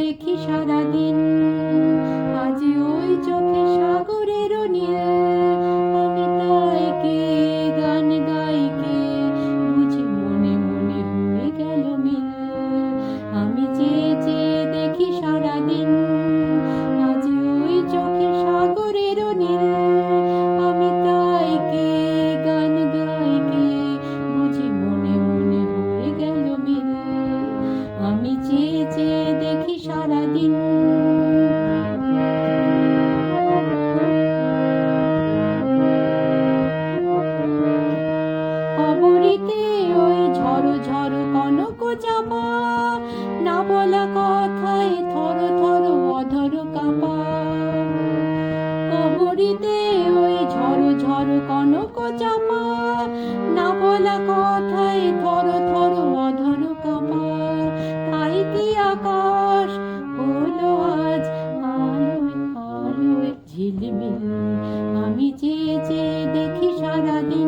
দেখি সারাদিন। কবরিতে ওই ঝড়ো ঝড়ো কনক চাপা। না বলা কথায় থর থর অধর কাপা। কবরিতে ওই ঝড়ো ঝড়ো কনক চাপা। না বলা কথায় থর থর অধর কাপা। তাই কি আকাশ হলো আজ আলোয় আলোয় ঝিলমিল। আমি চেয়ে চেয়ে দেখি সারাদিন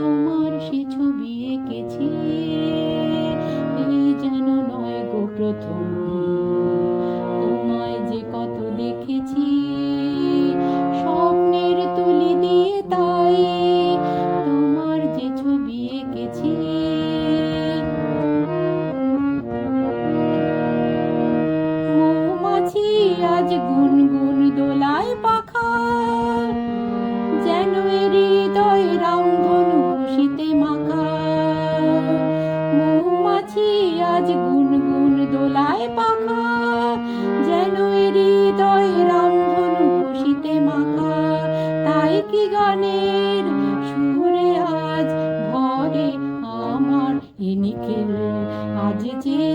তোমার সে ছবি এঁকেছি যেন গো প্রথম। তোমায় যে কত দেখেছি, স্বপ্নের তাই তোমার যে ছবি এঁকেছি। আজ গুনগুন দোলায় পাখা, যেন হৃদয় মাখা মৌমাছি আজ গুনগুন দোলায় পাখা, যেন হৃদয় রামধনু খুশিতে মাখা। তাই কি গানের সুরে আজ ভরে আমার এনিকেল? আজ চেয়ে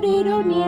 れるに